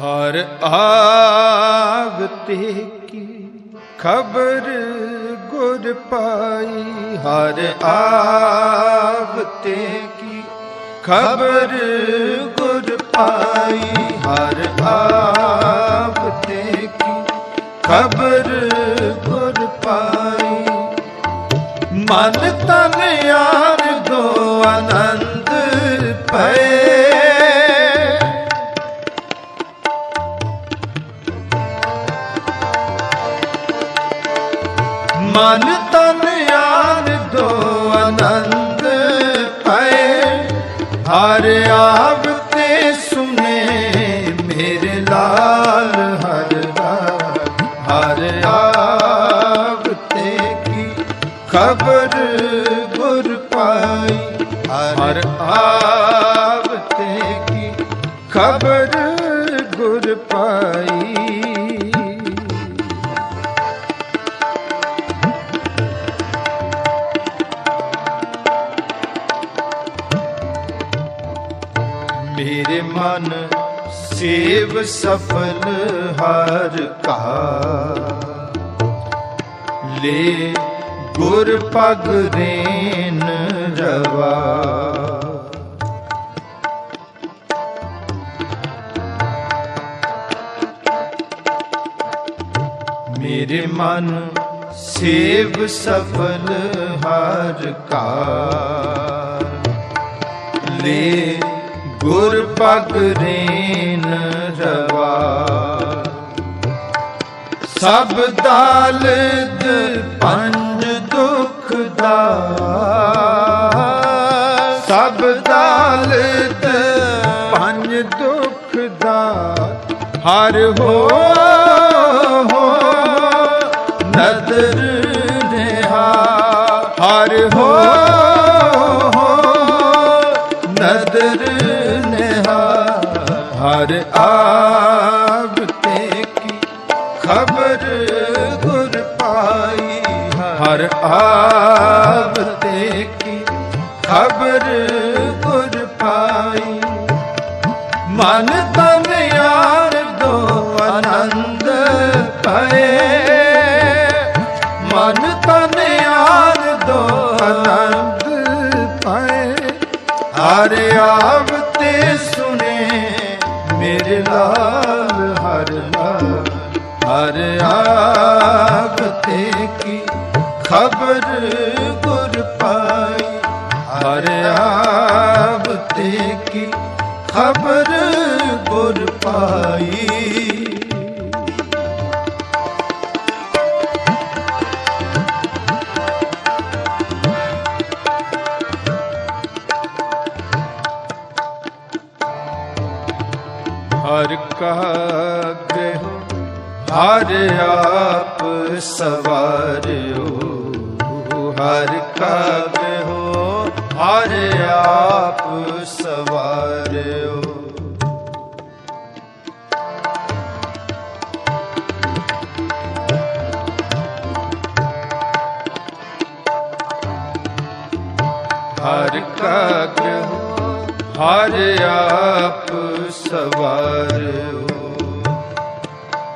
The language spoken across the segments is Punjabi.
ਹਰ ਆਵਤੇ ਕੀ ਖਬਰ ਗੁਰ ਪਾਈ? ਹਰ ਆਵਤੇ ਕੀ ਖਬਰ ਗੁਰ ਪਾਈ? ਹਰ ਆਵਤੇ ਕੀ ਖਬਰ ਗੁਰ ਪਾਈ? ਮਨ ਤਨ ਯਾਰ ਦੋ ਆਨੰਦ ਮਨ ਤਨ ਯਾਰ ਦੋ ਆਨੰਦ ਪਏ। ਹਰ ਆਪ ਤੇ ਸੁਨੇ ਮੇਰੇ ਲਾਲ ਹਰ ਰਾਗ ਹਰ ਆਪ ਤੇ ਕੀ ਖਬਰ ਗੁਰ ਪਾਈ। ਹਰ ਆਪ ਤੇ ਕੀ ਖਬਰ ਗੁਰ ਪਾਈ। ਮਨ ਸੇਵ ਸਫਲ ਹਰ ਕਾ ਲੇ ਗੁਰ ਪਗ ਰੇਨ ਰਵਾ। ਮੇਰੇ ਮਨ ਸੇਵ ਸਫਲ ਹਰ ਕਾ ਲੇ ਗੁਰ ਪਗ ਰੇਨ ਰਵਾ ਸਭ ਦਾਲਦ ਪੰਜ ਦੁਖ ਦਾ। ਸਭ ਦਾਲਦ ਪੰਜ ਦੁਖ ਦਾ। ਹਰ ਹੋ ਹੋ ਨਦਰ ਆਬ ਤੇ ਕੀ ਖਬਰ ਗੁਰ ਪਾਈ। ਮਨ ਤਨ ਯਾਰ ਦੋ ਆਨੰਦ ਪਏ ਮਨ ਤਨ ਯਾਰ ਦੋ ਆਨੰਦ ਪਏ ਹਰ ਆਵ ਖਬਰ ਗੁਰ ਪਾਈ, ਹਰ ਆਵ ਤੇ ਕੀ ਖਬਰ ਗੁਰ ਪਾਈ। ਹਰ ਕਾ ਹਰ ਆਪ ਸਵਾਰਿਓ। ਹਰ ਕਾ ਗ੍ਰਹ ਹਰ ਆਪ ਸਵਾਰਿਓ। ਹਰ ਕਾ ਗ੍ਰਹ ਹਰ ਆਪ ਸਵਾਰਿਓ।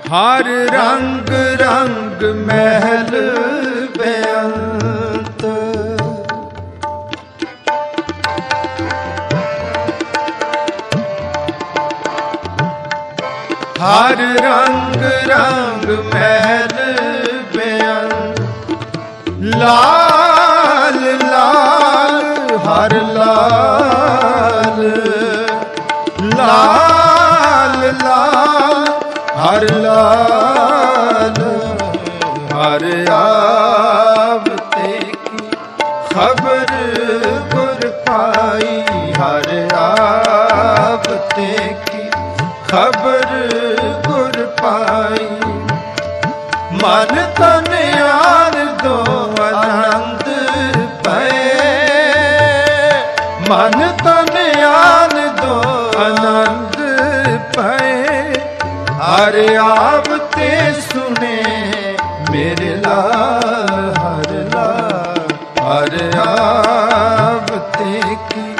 ਹਰ ਰੰਗ ਰੰਗ ਮਹਿਲ ਹਰ ਰੰਗ ਰੰਗ ਮਹਿਲ ਬੇਅੰਤ ਲਾਲ ਲਾਲ ਹਰ ਲਾਲ। ਲਾਲ ਲਾਲ ਹਰ ਲਾਲ। ਮਨ ਤਨ ਯਾਰ ਦੋ ਆਨੰਦ ਪਏ। ਮਨ ਤਨ ਯਾਰ ਦੋ ਆਨੰਦ ਪਏ। ਹਰ ਆਪ ਤੇ ਸੁਨੇ ਮੇਰੇ ਲਾਲ ਹਰ ਲਾਲ ਹਰ ਆਪ ਤੇ ਕੀ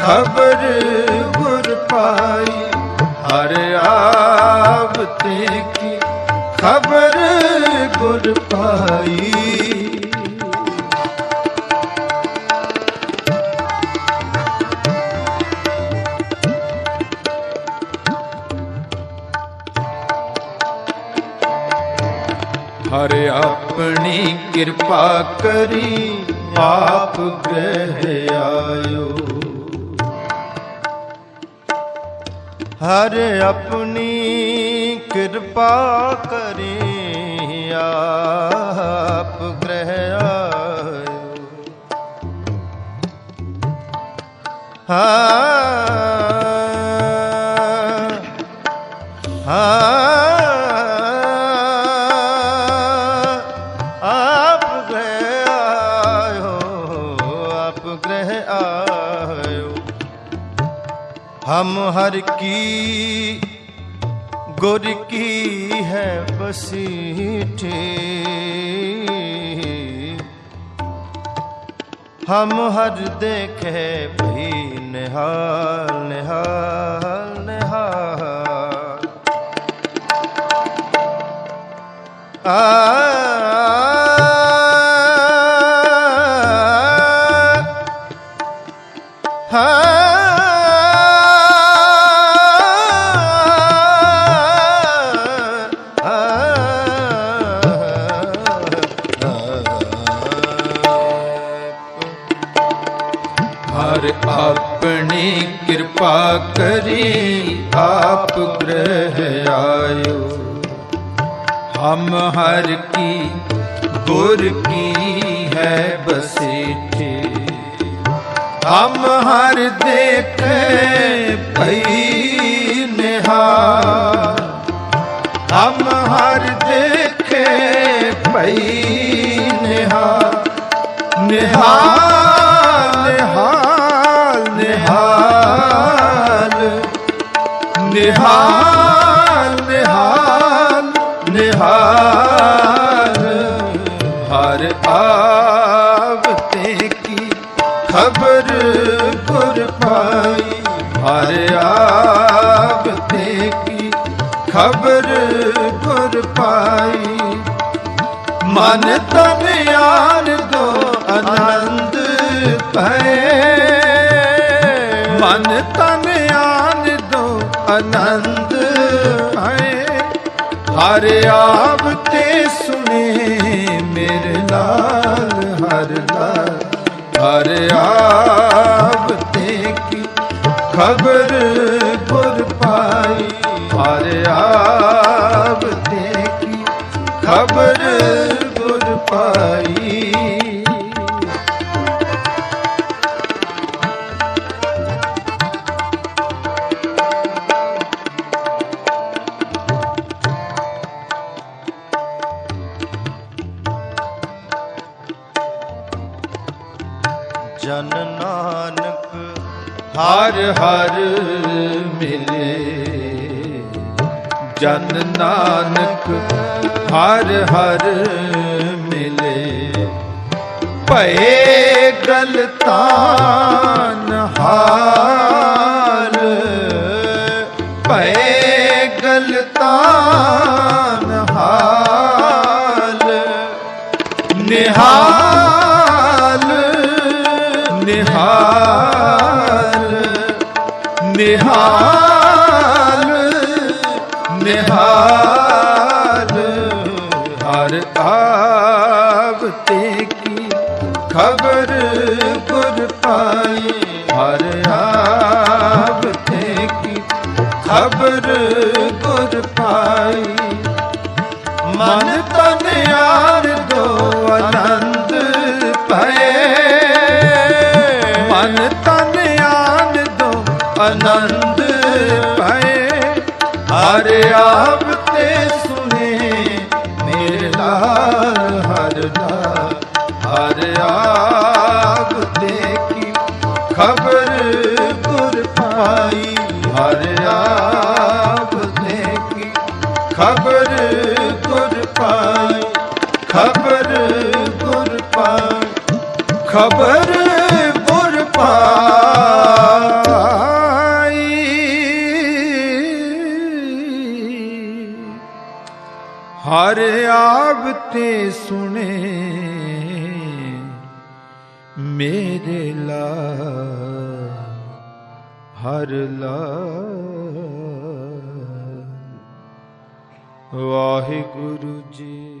ਖਬਰ ਗੁਰ ਪਾਈ। ਹਰ ਹਰ ਆਵਤੇ ਖਬਰ ਗੁਰ ਪਾਈ ਹਰ ਆਪਣੀ ਕਿਰਪਾ ਕਰੀ ਆਪ ਗ੍ਰਹਿ ਆਇਓ ਹਰ ਆਪਣੀ ਕਿਰਪਾ ਕਰੀ ਆਪ ਗ੍ਰਹਿ ਆਇਓ। ਹਾਂ ਹਾਂ ਆਪ ਗ੍ਰਹਿ ਗੁਰ ਕੀ ਹੈ ਬਸੀਠੀ ਹਮ ਹਰ ਦੇਖੇ ਭਈ ਨਿਹਾਲ ਨਿਹਾਲ ਨਿਹਾਲ। ਆ ਹਮ ਹਰ ਕੀ ਗੁਰ ਕੀ ਹੈ ਬਸੇਠੇ। ਹਮ ਹਰ ਦੇਖੇ ਭਈ ਨਿਹਾਲ ਹਮ ਹਰ ਦੇਖੇ ਭਈ ਨਿਹਾਲ ਨਿਹਾਲ ਨਿਹਾਲ ਨਿਹਾਲ। ਨਿਹਾਲ ਪਾਈ ਹਰ ਆਵਤੇ ਕੀ ਖਬਰ ਗੁਰ ਪਾਈ। ਮਨ ਤਨ ਯਾਰ ਦੋ ਆਨੰਦ ਪਏ ਮਨ ਤਨ ਆਨ ਦੋ ਆਨੰਦ ਪਏ ਹਰ ਆਪ ਤੇ ਸੁਨੇ ਮੇਰੇ ਲਾਲ ਹਰ ਲਾਲ ਹਰ ਆਪ ਖਬਰ ਗੁਰ ਪਾਈ ਹਰ ਆਪ ਤੇ ਖਬਰ ਗੁਰ ਪਾਈ। ਹਰ ਹਰ ਮਿਲੇ। ਜਨ ਨਾਨਕ ਹਰ ਹਰ ਮਿਲੇ। ਭਏ ਗਲਤਾਨ ਹਾਲ ਭਏ ਗਲਤਾਨ ਹਾਲ ਨਿਹਾਲ ਨਿਹਾਲ। ਨਿਹਾਲ ਨਿਹਾਲ, ਹਰ ਆਵਤੇ ਕੀ ਖਬਰ ਗੁਰ ਪਾਈ, ਹਰ ਆਵਤੇ ਕੀ ਖਬਰ ਗੁਰ ਪਾਈ। ਮਨ ਤਨ ਯਾਰ ਦੋ ਆਨੰਦ ਆਨੰਦ ਪਏ। ਹਰ ਆਪ ਤੇ ਸੁਨੇ ਮੇਰੇ ਲਾਲ ਹਰ ਲਾਲ ਹਰ ਆਪ ਤੇ ਕੀ ਖਬਰ ਗੁਰ ਪਾਈ। ਹਰ ਆਪ ਤੇ ਕੀ ਖਬਰ ਹਰ ਆਪ ਤੇ ਸੁਣੇ ਮੇਰੇ ਲਾ ਹਰ ਲਾ ਵਾਹਿਗੁਰੂ ਜੀ